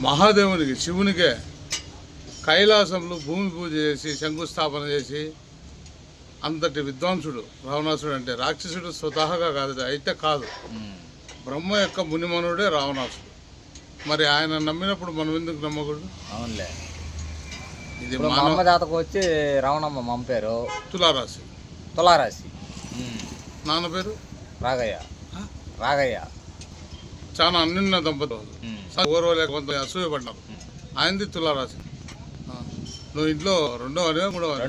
మహాదేవునికి శివునికే కైలాసంలో భూమి పూజ చేసి శంకుస్థాపన చేసి అంతటి విద్వాంసుడు రావణాసుడు అంటే రాక్షసుడు స్వతహాగా కాదు అయితే కాదు. బ్రహ్మ యొక్క మునిమనుడే రావణాసుడు. మరి ఆయన నమ్మినప్పుడు మనం ఎందుకు నమ్మకూడదు? అవునులే. ఇది మానవ జాతకు వచ్చి రావణమ్మ మా పేరు? తులారాశి. తులారాశి. నాన్న పేరు? రాగయ్య? రాగయ్య. చాలా అన్నిన్న దంపతులు. ఓర్వలేక కొంత అసూయపడ్డారు ఆయనది తులారాశి. నువ్వు ఇంట్లో రెండో అని మూడో వాళ్ళు.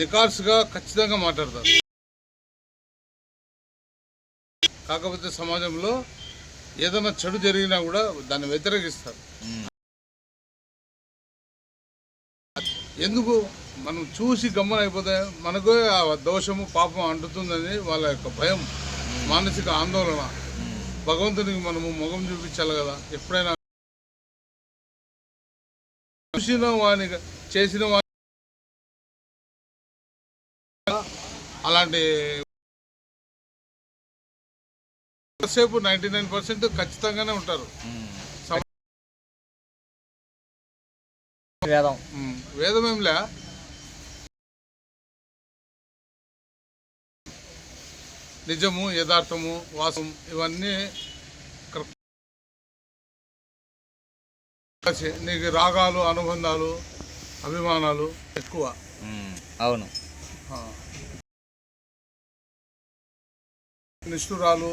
నికార్సుగా ఖచ్చితంగా మాట్లాడతారు. కాకపోతే సమాజంలో ఏదైనా చెడు జరిగినా కూడా దాన్ని వ్యతిరేకిస్తారు. ఎందుకు? మనం చూసి గమ్మన అయిపోతే మనకు ఆ దోషము పాపం అంటుతుందని వాళ్ళ యొక్క భయం మానసిక ఆందోళన. భగవంతునికి మనము ముఖం చూపించాలి కదా ఎప్పుడైనా. చూసిన వాని చేసిన వాని. అలాంటి. సేపు నైంటీ నైన్ పర్సెంట్ ఖచ్చితంగానే ఉంటారు. వేదం. వేదం ఏంలే నిజము యథార్థము వాసం ఇవన్నీ నీకు రాగాలు అనుబంధాలు అభిమానాలు ఎక్కువ. అవును. నిష్ఠురాలు.